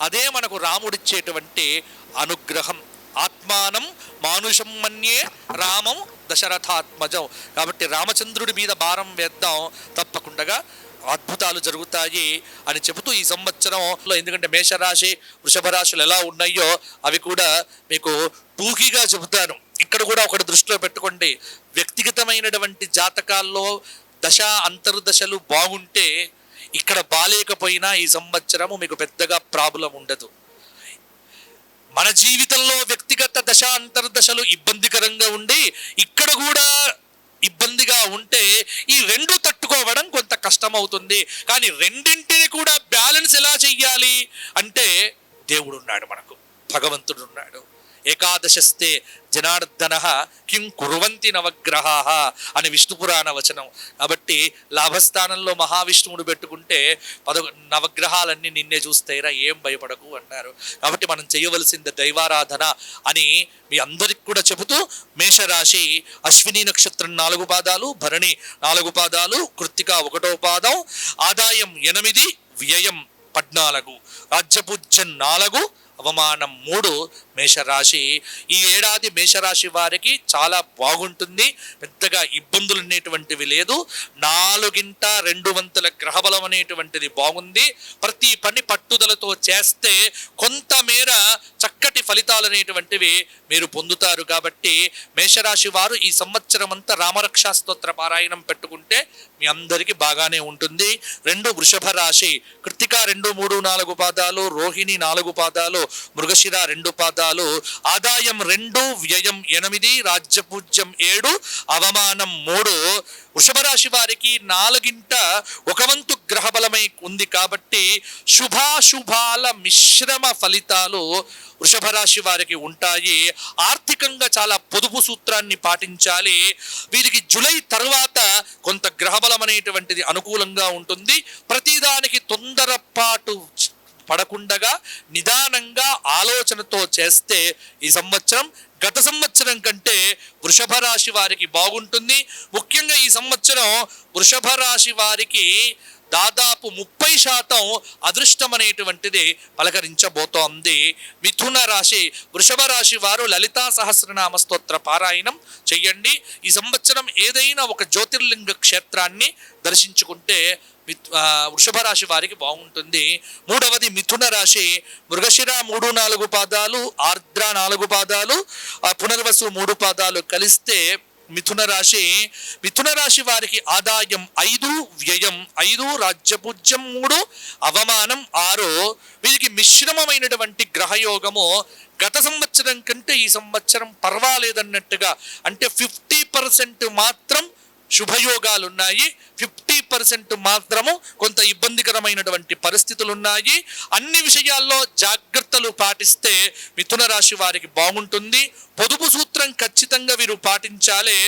అదే మనకు రాముడిచ్చేటువంటి అనుగ్రహం. ఆత్మానం మానుషం మన్యే రామం దశరథాత్మజం. కాబట్టి రామచంద్రుడి మీద భారం వేద్దాం తప్పకుండా అద్భుతాలు జరుగుతాయి అని చెబుతూ ఈ సంవత్సరంలో ఎందుకంటే మేషరాశి వృషభ రాశులు ఎలా ఉన్నాయో అవి కూడా మీకు టూకీగా చెబుతాను. ఇక్కడ కూడా ఒకటి దృష్టిలో పెట్టుకోండి. వ్యక్తిగతమైనటువంటి జాతకాల్లో దశ అంతర్దశలు బాగుంటే ఇక్కడ బాలేకపోయినా ఈ సంవత్సరము మీకు పెద్దగా ప్రాబ్లం ఉండదు. మన జీవితంలో వ్యక్తిగత దశ అంతర్దశలు ఇబ్బందికరంగా ఉండి ఇక్కడ కూడా ఇబ్బందిగా ఉంటే ఈ రెండు తట్టుకోవడం కొంత కష్టం అవుతుంది కానీ రెండింటిని కూడా బ్యాలెన్స్ ఎలా చెయ్యాలి అంటే దేవుడు ఉన్నాడు మనకు భగవంతుడు ఉన్నాడు ఏకాదశస్తే జనార్దన కిం కురువంతి నవగ్రహా అని విష్ణు పురాణ వచనం. కాబట్టి లాభస్థానంలో మహావిష్ణువుడు పెట్టుకుంటే పద నవగ్రహాలన్నీ నిన్నే చూస్తాయిరా ఏం భయపడకు అన్నారు. కాబట్టి మనం చేయవలసింది దైవారాధన అని మీ అందరికి కూడా చెబుతూ మేషరాశి అశ్విని నక్షత్రం నాలుగు పాదాలు భరణి నాలుగు పాదాలు కృత్తిక ఒకటో పాదం ఆదాయం ఎనిమిది వ్యయం పద్నాలుగు రాజ్యపూజ్యం నాలుగు అవమానం మూడు మేషరాశి. ఈ ఏడాది మేషరాశి వారికి చాలా బాగుంటుంది. పెద్దగా ఇబ్బందులు అనేటువంటివి లేదు. నాలుగింట రెండు వంతుల గ్రహబలం అనేటువంటిది బాగుంది. ప్రతి పని పట్టుదలతో చేస్తే కొంతమేర చక్కటి ఫలితాలు అనేటువంటివి మీరు పొందుతారు కాబట్టి మేషరాశి వారు ఈ సంవత్సరం అంతా రామరక్షా స్తోత్ర పారాయణం పెట్టుకుంటే మీ అందరికీ బాగానే ఉంటుంది. రెండు వృషభ రాశి కృతిక రెండు మూడు నాలుగు పాదాలు రోహిణి నాలుగు పాదాలు మృగశిర రెండు పాదాలు ఆదాయం రెండు వ్యయం ఎనిమిది రాజ్యపూజ్యం ఏడు అవమానం మూడు. వృషభ రాశి వారికి నాలుగింట ఒక వంతు గ్రహబలమై ఉంది కాబట్టి శుభాశుభాల మిశ్రమ ఫలితాలు వృషభ రాశి వారికి ఉంటాయి. ఆర్థికంగా చాలా పొదుపు సూత్రాన్ని పాటించాలి. వీరికి జులై తర్వాత కొంత గ్రహబలం అనేటువంటిది అనుకూలంగా ఉంటుంది. ప్రతిదానికి తొందరపాటు పడకుండగా నిదానంగా ఆలోచనతో చేస్తే ఈ సంవత్సరం గత సంవత్సరం కంటే వృషభ రాశి వారికి బాగుంటుంది. ముఖ్యంగా ఈ సంవత్సరం వృషభ రాశి వారికి దాదాపు ముప్పై శాతం అదృష్టం అనేటువంటిది పలకరించబోతోంది. మిథున రాశి వృషభ రాశి వారు లలితా సహస్రనామ స్తోత్ర పారాయణం చెయ్యండి. ఈ సంవత్సరం ఏదైనా ఒక జ్యోతిర్లింగ క్షేత్రాన్ని దర్శించుకుంటే వృషభ రాశి వారికి బాగుంటుంది. మూడవది మిథున రాశి మృగశిర మూడు నాలుగు పాదాలు ఆర్ద్ర నాలుగు పాదాలు పునర్వసు మూడు పాదాలు కలిస్తే మిథున రాశి మిథున రాశి వారికి ఆదాయం ఐదు వ్యయం ఐదు రాజ్యపూజ్యం మూడు అవమానం ఆరు. వీరికి మిశ్రమమైనటువంటి గ్రహయోగము. గత సంవత్సరం కంటే ఈ సంవత్సరం పర్వాలేదన్నట్టుగా అంటే ఫిఫ్టీ పర్సెంట్ మాత్రం శుభయోగాలు ఉన్నాయి ఫిఫ్టీ పర్సెంట్ మాత్రము కొంత ఇబ్బందికరమైనటువంటి పరిస్థితులు ఉన్నాయి అన్ని విషయాల్లో జాగ్రత్తలు పాటిస్తే మిథున రాశి వారికి బాగుంటుంది. పొదుపు సూత్రం ఖచ్చితంగా వీరు పాటించాలే.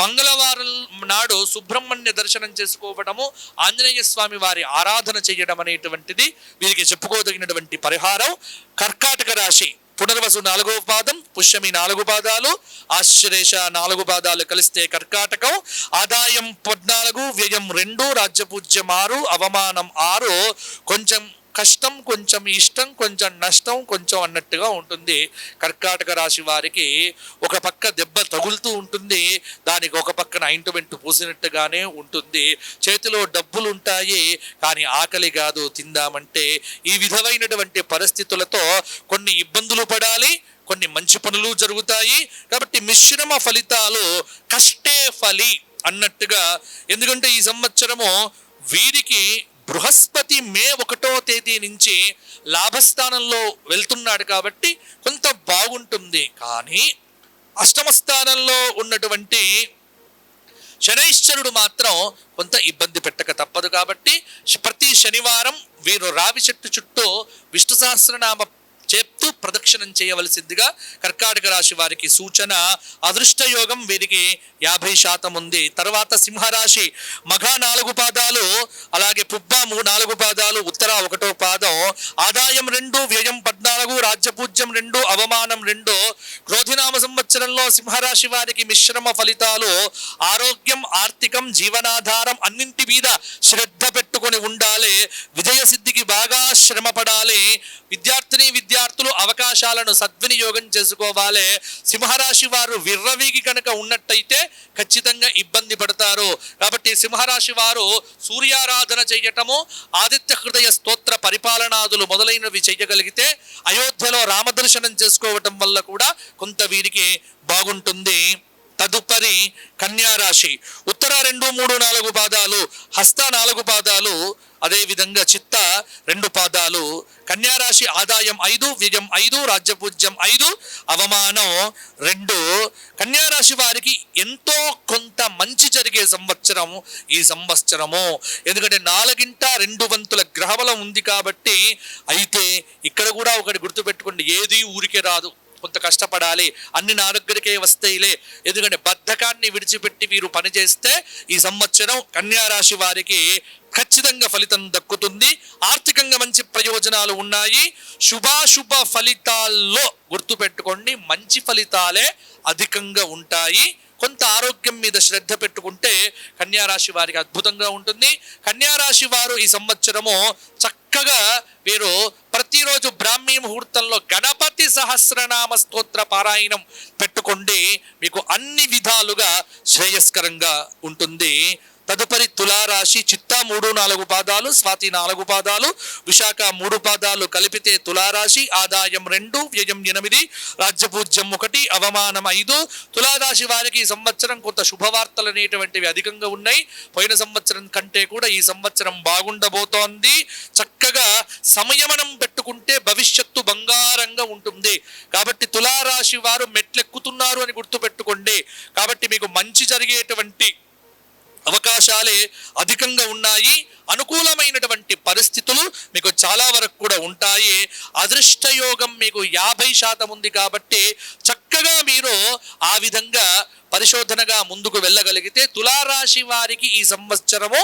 మంగళవారం నాడు సుబ్రహ్మణ్య దర్శనం చేసుకోవడము ఆంజనేయ స్వామి వారి ఆరాధన చేయడం అనేటువంటిది వీరికి చెప్పుకోదగినటువంటి పరిహారం. కర్కాటక రాశి పునర్వసు నాలుగో పాదం పుష్యమి నాలుగు పాదాలు ఆశ్లేష నాలుగు పాదాలు కలిస్తే కర్కాటకం ఆదాయం పద్నాలుగు వ్యయం రెండు రాజ్యపూజ్యం ఆరు అవమానం ఆరు కొంచెం కష్టం కొంచెం ఇష్టం కొంచెం నష్టం కొంచెం అన్నట్టుగా ఉంటుంది. కర్కాటక రాశి వారికి ఒక పక్క దెబ్బ తగులుతూ ఉంటుంది. దానికి ఒక పక్కన ఆయింట్మెంట్ పూసినట్టుగానే ఉంటుంది. చేతిలో డబ్బులు ఉంటాయి కానీ ఆకలి కాదు తిందామంటే ఈ విధమైనటువంటి పరిస్థితులతో కొన్ని ఇబ్బందులు పడాలి కొన్ని మంచి పనులు జరుగుతాయి. కాబట్టి మిశ్రమ ఫలితాలు కష్టే ఫలి అన్నట్టుగా ఎందుకంటే ఈ సంవత్సరము వీరికి బృహస్పతి మే ఒకటో తేదీ నుంచి లాభస్థానంలో వెళ్తున్నాడు కాబట్టి కొంత బాగుంటుంది. కానీ అష్టమ స్థానంలో ఉన్నటువంటి శనైశ్వరుడు మాత్రం కొంత ఇబ్బంది పెట్టక తప్పదు కాబట్టి ప్రతి శనివారం వీరు రావి చెట్టు చుట్టూ విష్ణు సహస్రనామ ప్రదక్షిణం చేయవలసిందిగా కర్కాటక రాశి వారికి సూచన. అదృష్టయోగం వీరికి యాభై శాతం ఉంది. తర్వాత సింహరాశి మఘ నాలుగు పాదాలు అలాగే పుబ్బ నాలుగు పాదాలు ఉత్తర ఒకటో పాదం ఆదాయం రెండు వ్యయం పద్నాలుగు రాజ్యపూజ్యం రెండు అవమానం రెండు క్రోధినామ సంవత్సరంలో సింహరాశి వారికి మిశ్రమ ఫలితాలు ఆరోగ్యం ఆర్థికం జీవనాధారం అన్నింటి మీద శ్రద్ధ పెట్టుకొని ఉండాలి. విజయ సిద్ధికి బాగా శ్రమ పడాలి. విద్యార్థిని విద్యార్థులు అవకాశాలను సద్వినియోగం చేసుకోవాలి. సింహరాశి వారు విర్రవీగి కనుక ఉన్నట్టయితే ఖచ్చితంగా ఇబ్బంది పడతారు. కాబట్టి సింహరాశి వారు సూర్యారాధన చెయ్యటము ఆదిత్య హృదయ స్తోత్ర పరిపాలనాదులు మొదలైనవి చేయగలిగితే అయోధ్యలో రామదర్శనం చేసుకోవటం వల్ల కూడా కొంత వీరికి బాగుంటుంది. తదుపరి కన్యారాశి. ఉత్తర రెండు మూడు నాలుగు పాదాలు హస్త నాలుగు పాదాలు అదేవిధంగా చిత్త రెండు పాదాలు. కన్యారాశి ఆదాయం ఐదు వ్యయం ఐదు రాజ్యపూజ్యం ఐదు అవమానం రెండు. కన్యారాశి వారికి ఎంతో కొంత మంచి జరిగే సంవత్సరం ఈ సంవత్సరము. ఎందుకంటే నాలుగింట రెండు వంతుల గ్రహబలం ఉంది కాబట్టి అయితే ఇక్కడ కూడా ఒకటి గుర్తుపెట్టుకోండి. ఏది ఊరికే రాదు. కొంత కష్టపడాలి. అన్ని నా దగ్గరికే వస్తాయిలే. ఎందుకంటే బద్ధకాన్ని విడిచిపెట్టి వీరు పనిచేస్తే ఈ సంవత్సరం కన్యారాశి వారికి ఖచ్చితంగా ఫలితం దక్కుతుంది. ఆర్థికంగా మంచి ప్రయోజనాలు ఉన్నాయి. శుభాశుభ ఫలితాల్లో గుర్తుపెట్టుకోండి. మంచి ఫలితాలే అధికంగా ఉంటాయి. కొంత ఆరోగ్యం మీద శ్రద్ధ పెట్టుకుంటే కన్యా రాశి వారికి అద్భుతంగా ఉంటుంది. కన్యారాశి వారు ఈ సంవత్సరము చక్క చక్కగా వీరు ప్రతిరోజు బ్రాహ్మీ ముహూర్తంలో గణపతి సహస్రనామ స్తోత్ర పారాయణం పెట్టుకోండి. మీకు అన్ని విధాలుగా శ్రేయస్కరంగా ఉంటుంది. తదుపరి తులారాశి చిత్తా మూడు నాలుగు పాదాలు స్వాతి నాలుగు పాదాలు విశాఖ మూడు పాదాలు కలిపితే తులారాశి ఆదాయం రెండు వ్యయం ఎనిమిది రాజ్యపూజ్యం ఒకటి అవమానం ఐదు. తులారాశి వారికి ఈ సంవత్సరం కొంత శుభవార్తలు అనేటువంటివి అధికంగా ఉన్నాయి. పోయిన సంవత్సరం కంటే కూడా ఈ సంవత్సరం బాగుండబోతోంది. చక్కగా సంయమనం పెట్టుకుంటే భవిష్యత్తు బంగారంగా ఉంటుంది. కాబట్టి తులారాశి వారు మెట్లెక్కుతున్నారు అని గుర్తుపెట్టుకోండి. కాబట్టి మీకు మంచి జరిగేటువంటి అవకాశాలే అధికంగా ఉన్నాయి. అనుకూలమైనటువంటి పరిస్థితులు మీకు చాలా వరకు కూడా ఉంటాయి. అదృష్టయోగం మీకు యాభై శాతం ఉంది కాబట్టి చక్కగా మీరు ఆ విధంగా పరిశోధనగా ముందుకు వెళ్ళగలిగితే తులారాశి వారికి ఈ సంవత్సరము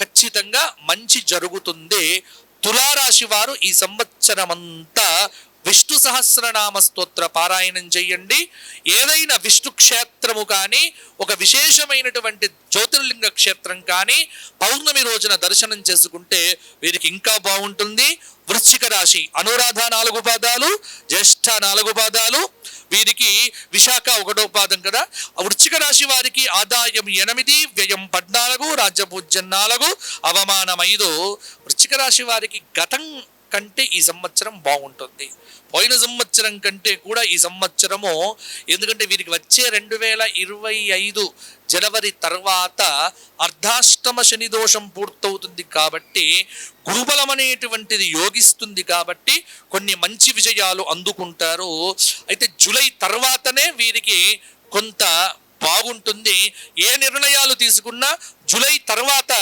ఖచ్చితంగా మంచి జరుగుతుంది. తులారాశి వారు ఈ సంవత్సరమంతా విష్ణు సహస్రనామ స్తోత్ర పారాయణం చెయ్యండి ఏదైనా విష్ణు క్షేత్రము కానీ ఒక విశేషమైనటువంటి జ్యోతిర్లింగ క్షేత్రం కానీ పౌర్ణమి రోజున దర్శనం చేసుకుంటే వీరికి ఇంకా బాగుంటుంది. వృశ్చిక రాశి అనురాధ నాలుగు పాదాలు జ్యేష్ఠ నాలుగు పాదాలు. వీరికి విశాఖ ఒకటో పాదం కదా. వృశ్చిక రాశి వారికి ఆదాయం ఎనిమిది వ్యయం పద్నాలుగు రాజ్యపూజ్యం నాలుగు అవమానం ఐదు. వృశ్చిక రాశి వారికి గతం కంటే ఈ సంవత్సరం బాగుంటుంది. పోయిన సంవత్సరం కంటే కూడా ఈ సంవత్సరము ఎందుకంటే వీరికి వచ్చే రెండు వేల ఇరవై ఐదు జనవరి తర్వాత అర్ధాష్టమ శని దోషం పూర్తవుతుంది కాబట్టి గురుబలం అనేటువంటిది యోగిస్తుంది కాబట్టి కొన్ని మంచి విజయాలు అందుకుంటారు. అయితే జూలై తర్వాతనే వీరికి కొంత బాగుంటుంది. ఏ నిర్ణయాలు తీసుకున్నా జూలై తర్వాత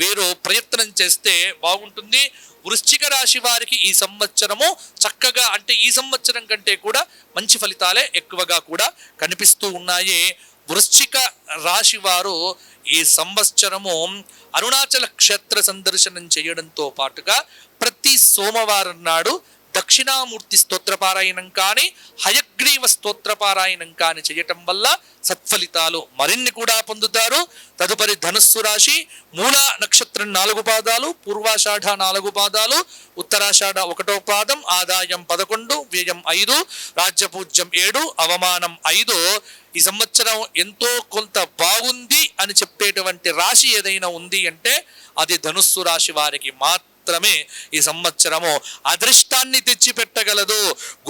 వీరు ప్రయత్నం చేస్తే బాగుంటుంది. వృశ్చిక రాశి వారికి ఈ సంవత్సరము చక్కగా అంటే ఈ సంవత్సరం కంటే కూడా మంచి ఫలితాలే ఎక్కువగా కూడా కనిపిస్తూ ఉన్నాయి. వృశ్చిక రాశి వారు ఈ సంవత్సరము అరుణాచల క్షేత్ర సందర్శనం చేయడంతో పాటుగా ప్రతి సోమవారం నాడు దక్షిణామూర్తి స్తోత్రపారాయణం కానీ హయగ్రీవ స్తోత్రపారాయణం కానీ చేయటం వల్ల సత్ఫలితాలు మరిన్ని కూడా పొందుతారు. తదుపరి ధనుస్సు రాశి మూల నక్షత్రం నాలుగు పాదాలు పూర్వాషాఢ నాలుగు పాదాలు ఉత్తరాషాఢ ఒకటో పాదం ఆదాయం పదకొండు వ్యయం ఐదు రాజ్యపూజ్యం ఏడు అవమానం ఐదు. ఈ సంవత్సరం ఎంతో కొంత బాగుంది అని చెప్పేటువంటి రాశి ఏదైనా ఉంది అంటే అది ధనుస్సు రాశి వారికి మాత్రం మాత్రమే ఈ సంవత్సరము అదృష్టాన్ని తెచ్చిపెట్టగలదు.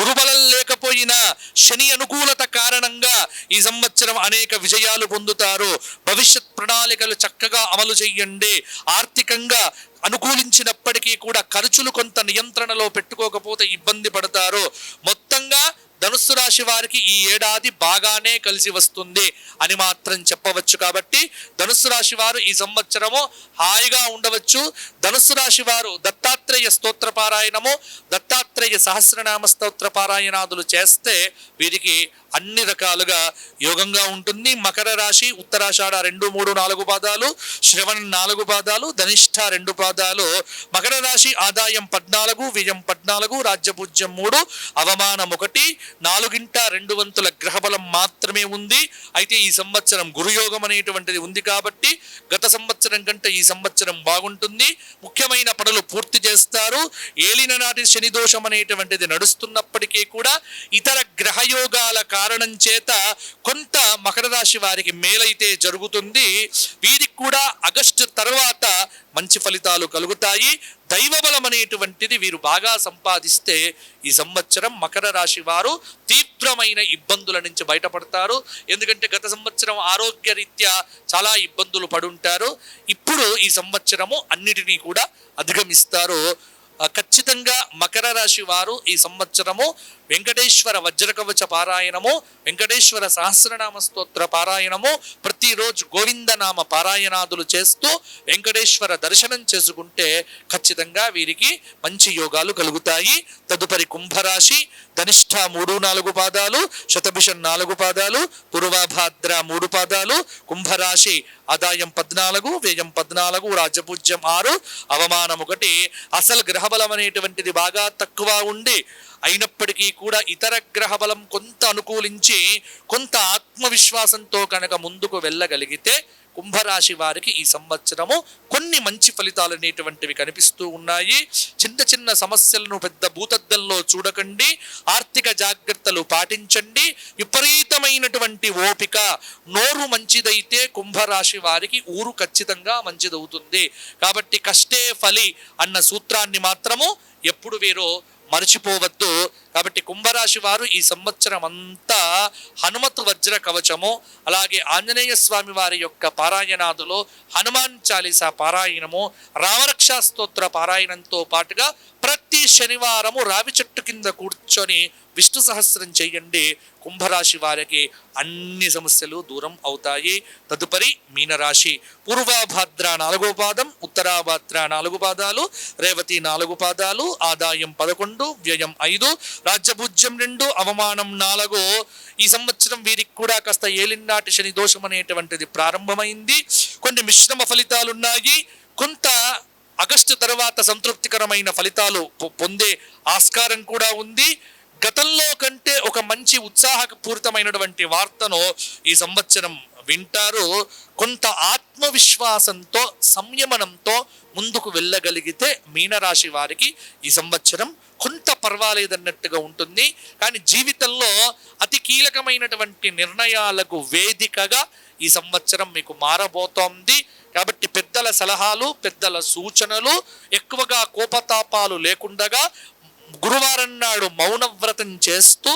గురుబలం లేకపోయినా శని అనుకూలత కారణంగా ఈ సంవత్సరం అనేక విజయాలు పొందుతారు. భవిష్యత్ ప్రణాళికలు చక్కగా అమలు చెయ్యండి ఆర్థికంగా అనుకూలించినప్పటికీ కూడా ఖర్చులు కొంత నియంత్రణలో పెట్టుకోకపోతే ఇబ్బంది పడతారు. మొత్తంగా ధనుస్సు రాశి వారికి ఈ ఏడాది బాగానే కలిసి వస్తుంది అని మాత్రం చెప్పవచ్చు కాబట్టి ధనుస్సు రాశి వారు ఈ సంవత్సరము హాయిగా ఉండవచ్చు. ధనుస్సు రాశి వారు దత్తాత్రేయ స్తోత్ర పారాయణము దత్తాత్రేయ సహస్రనామ స్తోత్ర పారాయణాదులు చేస్తే వీరికి అన్ని రకాలుగా యోగంగా ఉంటుంది. మకర రాశి ఉత్తరాషాఢ రెండు మూడు నాలుగు పాదాలు శ్రవణ నాలుగు పాదాలు ధనిష్ఠ రెండు పాదాలు మకర రాశి ఆదాయం పద్నాలుగు వ్యయం పద్నాలుగు రాజ్యపూజ్యం మూడు అవమానం ఒకటి నాలుగింట రెండు వంతుల గ్రహబలం మాత్రమే ఉంది. అయితే ఈ సంవత్సరం గురుయోగం అనేటువంటిది ఉంది కాబట్టి గత సంవత్సరం సంవత్సరం కంటే ఈ సంవత్సరం బాగుంటుంది. ముఖ్యమైన పనులు పూర్తి చేస్తారు. ఏలిన నాటి శని దోషం అనేటువంటిది నడుస్తున్నప్పటికీ కూడా ఇతర గ్రహయోగాల కారణం చేత కొంత మకర రాశి వారికి మేలైతే జరుగుతుంది. వీరికి కూడా ఆగస్టు తర్వాత మంచి ఫలితాలు కలుగుతాయి. దైవబలం అనేటువంటిది వీరు బాగా సంపాదిస్తే ఈ సంవత్సరం మకర రాశి వారు తీవ్రమైన ఇబ్బందుల నుంచి బయటపడతారు. ఎందుకంటే గత సంవత్సరం ఆరోగ్య రీత్యా చాలా ఇబ్బందులు పడుంటారు. ఇప్పుడు ఈ సంవత్సరము అన్నిటినీ కూడా అధిగమిస్తారు. ఖచ్చితంగా మకర రాశి వారు ఈ సంవత్సరము వెంకటేశ్వర వజ్రకవచ పారాయణము వెంకటేశ్వర సహస్రనామ స్తోత్ర పారాయణము ప్రతిరోజు గోవిందనామ పారాయణాదులు చేస్తూ వెంకటేశ్వర దర్శనం చేసుకుంటే ఖచ్చితంగా వీరికి మంచి యోగాలు కలుగుతాయి. తదుపరి కుంభరాశి ధనిష్ట మూడు నాలుగు పాదాలు శతభిషం నాలుగు పాదాలు పూర్వభాద్ర మూడు పాదాలు కుంభరాశి ఆదాయం పద్నాలుగు వ్యయం పద్నాలుగు రాజ్యపూజ్యం ఆరు అవమానం ఒకటి అసలు గ్రహబలం అనేటువంటిది బాగా తక్కువ ఉండి అయినప్పటికీ కూడా ఇతర గ్రహ బలం కొంత అనుకూలించి కొంత ఆత్మవిశ్వాసంతో కనుక ముందుకు వెళ్ళగలిగితే కుంభరాశి వారికి ఈ సంవత్సరము కొన్ని మంచి ఫలితాలు అనేటువంటివి కనిపిస్తూ ఉన్నాయి. చిన్న చిన్న సమస్యలను పెద్ద భూతద్దంలో చూడకండి. ఆర్థిక జాగ్రత్తలు పాటించండి. విపరీతమైనటువంటి ఓపిక నోరు మంచిదైతే కుంభరాశి వారికి ఊరు ఖచ్చితంగా మంచిదవుతుంది. కాబట్టి కష్టే ఫలి అన్న సూత్రాన్ని మాత్రము ఎప్పుడు వీరో మర్చిపోవద్దు. కాబట్టి కుంభరాశి వారు ఈ సంవత్సరం అంతా హనుమతు వజ్ర కవచము అలాగే ఆంజనేయ స్వామి వారి యొక్క పారాయణాదులో హనుమాన్ చాలీసా పారాయణము రామరక్షా స్తోత్ర పారాయణంతో పాటుగా ప్రతి శనివారము రావి చెట్టు కింద కూర్చొని విష్ణు సహస్రం చేయండి. కుంభరాశి వారికి అన్ని సమస్యలు దూరం అవుతాయి. తదుపరి మీనరాశి. పూర్వభాద్ర నాలుగో పాదం ఉత్తరాభాద్ర నాలుగు పాదాలు రేవతి నాలుగు పాదాలు ఆదాయం పదకొండు వ్యయం ఐదు రాజ్యభుజ్యం రెండు అవమానం నాలుగు. ఈ సంవత్సరం వీరికి కూడా కాస్త ఏలినాటి శని దోషం అనేటువంటిది ప్రారంభమైంది. కొన్ని మిశ్రమ ఫలితాలున్నాయి. కొంత ఆగస్టు తర్వాత సంతృప్తికరమైన ఫలితాలు పొందే ఆస్కారం కూడా ఉంది. గతంలో కంటే ఒక మంచి ఉత్సాహపూరితమైనటువంటి వార్తను ఈ సంవత్సరం వింటారు. కొంత ఆత్మవిశ్వాసంతో సంయమనంతో ముందుకు వెళ్ళగలిగితే మీనరాశి వారికి ఈ సంవత్సరం కొంత పర్వాలేదన్నట్టుగా ఉంటుంది. కానీ జీవితంలో అతి కీలకమైనటువంటి నిర్ణయాలకు వేదికగా ఈ సంవత్సరం మీకు మారబోతోంది. కాబట్టి పెద్దల సలహాలు పెద్దల సూచనలు ఎక్కువగా కోపతాపాలు లేకుండగా గురువారం నాడు మౌనవ్రతం చేస్తూ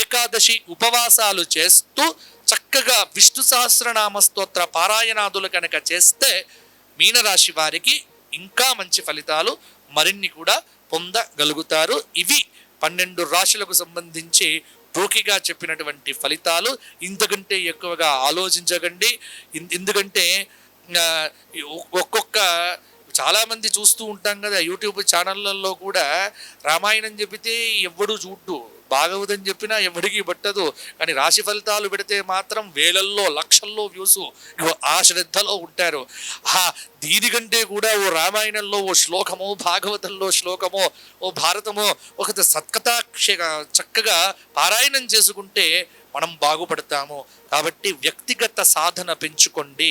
ఏకాదశి ఉపవాసాలు చేస్తూ చక్కగా విష్ణు సహస్రనామ స్తోత్ర పారాయణాదులు కనుక చేస్తే మీనరాశి వారికి ఇంకా మంచి ఫలితాలు మరిన్ని కూడా పొందగలుగుతారు. ఇవి పన్నెండు రాశులకు సంబంధించి టోకిగా చెప్పినటువంటి ఫలితాలు. ఇంతకంటే ఎక్కువగా ఆలోచించకండి. ఎందుకంటే ఒక్కొక్క చాలామంది చూస్తూ ఉంటాం కదా యూట్యూబ్ ఛానళ్ళల్లో కూడా రామాయణం చెబితే ఎవడు చూడ్డు. భాగవతం చెప్పినా ఎవడికి పట్టదు. కానీ రాశి ఫలితాలు పెడితే మాత్రం వేలల్లో లక్షల్లో వ్యూస్ ఆ శ్రద్ధలో ఉంటారు. ఆ దీనికంటే కూడా ఓ రామాయణంలో ఓ శ్లోకమో భాగవతంలో శ్లోకమో ఓ భారతమో ఒక సత్కథాక్ష చక్కగా పారాయణం చేసుకుంటే మనం బాగుపడతాము. కాబట్టి వ్యక్తిగత సాధన పెంచుకోండి.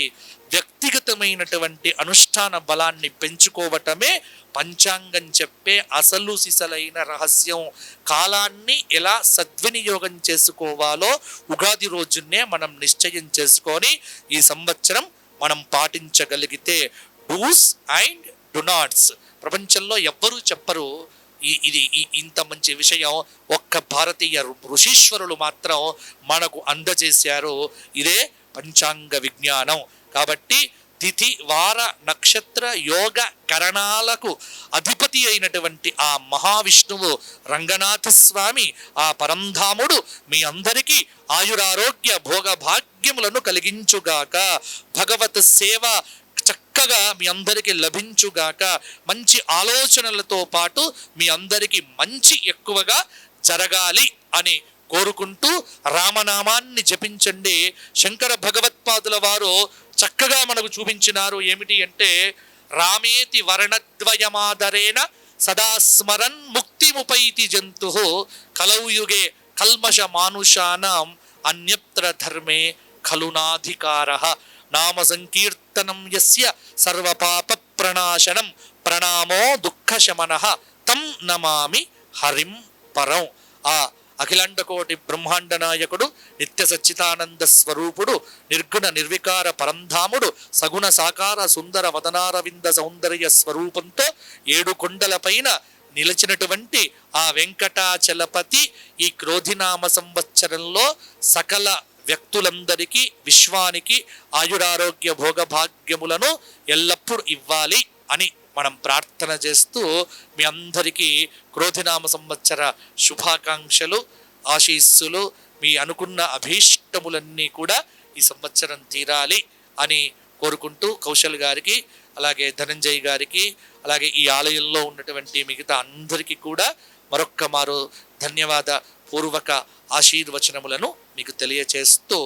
వ్యక్తిగతమైనటువంటి అనుష్ఠాన బలాన్ని పెంచుకోవటమే పంచాంగం చెప్పే అసలు సిసలైన రహస్యం. కాలాన్ని ఎలా సద్వినియోగం చేసుకోవాలో ఉగాది రోజునే మనం నిశ్చయం చేసుకొని ఈ సంవత్సరం మనం పాటించగలిగితే డూస్ అండ్ డు నాట్స్. ప్రపంచంలో ఎవ్వరూ చెప్పరు ఇది ఈ- ఇంత మంచి విషయం ఒక్క భారతీయ ఋషీశ్వరులు మాత్రం మనకు అందజేశారు. ఇదే పంచాంగ విజ్ఞానం. కాబట్టి తిథి వార నక్షత్ర యోగ కరణాలకు అధిపతి అయినటువంటి ఆ మహావిష్ణువు రంగనాథ స్వామి ఆ పరంధాముడు మీ అందరికీ ఆయురారోగ్య భోగ భాగ్యములను కలిగించుగాక. భగవత్ సేవ చక్కగా మీ అందరికీ లభించుగాక మంచి ఆలోచనలతో పాటు మీ అందరికీ మంచి ఎక్కువగా జరగాలి అని కోరుకుంటూ రామనామాన్ని జపించండి. శంకర భగవత్పాదుల వారు చక్కగా మనకు చూపించినారు ఏమిటి అంటే రామేతి వర్ణద్వయమాదరేణ సదాస్మరన్ ముక్తిముపైతి జంతు కలౌయుగే కల్మష మానుషానం అన్యత్ర ధర్మే ఖలునాధికార నామ సంకీర్త కీర్తనం యస్య సర్వపాప ప్రణాశనం ప్రణామో దుఃఖశమన. తం నమామి హరిం పరం. ఆ అఖిలాండకోటి బ్రహ్మాండ నాయకుడు నిత్య సచ్చితానంద స్వరూపుడు నిర్గుణ నిర్వికార పరంధాముడు సగుణ సాకార సుందర వదనారవింద సౌందర్య స్వరూపంతో ఏడు కొండలపైన నిలిచినటువంటి ఆ వెంకటాచలపతి ఈ క్రోధినామ సంవత్సరంలో సకల వ్యక్తులందరికీ విశ్వానికి ఆయురారోగ్య భోగభాగ్యములను ఎల్లప్పుడూ ఇవ్వాలి అని మనం ప్రార్థన చేస్తూ మీ అందరికీ క్రోధినామ సంవత్సర శుభాకాంక్షలు ఆశీస్సులు మీ అనుకున్న అభీష్టములన్నీ కూడా ఈ సంవత్సరం తీరాలి అని కోరుకుంటూ కౌశల్ గారికి అలాగే ధనంజయ్ గారికి అలాగే ఈ ఆలయంలో ఉన్నటువంటి మిగతా అందరికీ కూడా మరొక్క మారు ధన్యవాద పూర్వక ఆశీర్వచనములను మీకు తెలియచేస్తూ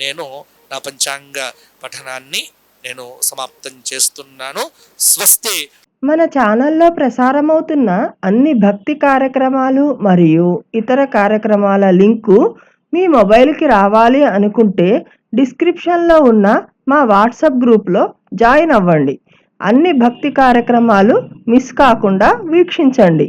నేను నా పంచాంగ పఠనాన్ని నేను సమాప్తం చేస్తున్నాను. స్వస్తి. మన ఛానల్లో ప్రసారమవుతున్న అన్ని భక్తి కార్యక్రమాలు మరియు ఇతర కార్యక్రమాల లింకు మీ మొబైల్కి రావాలి అనుకుంటే డిస్క్రిప్షన్లో ఉన్న మా వాట్సాప్ గ్రూప్లో జాయిన్ అవ్వండి. అన్ని భక్తి కార్యక్రమాలు మిస్ కాకుండా వీక్షించండి.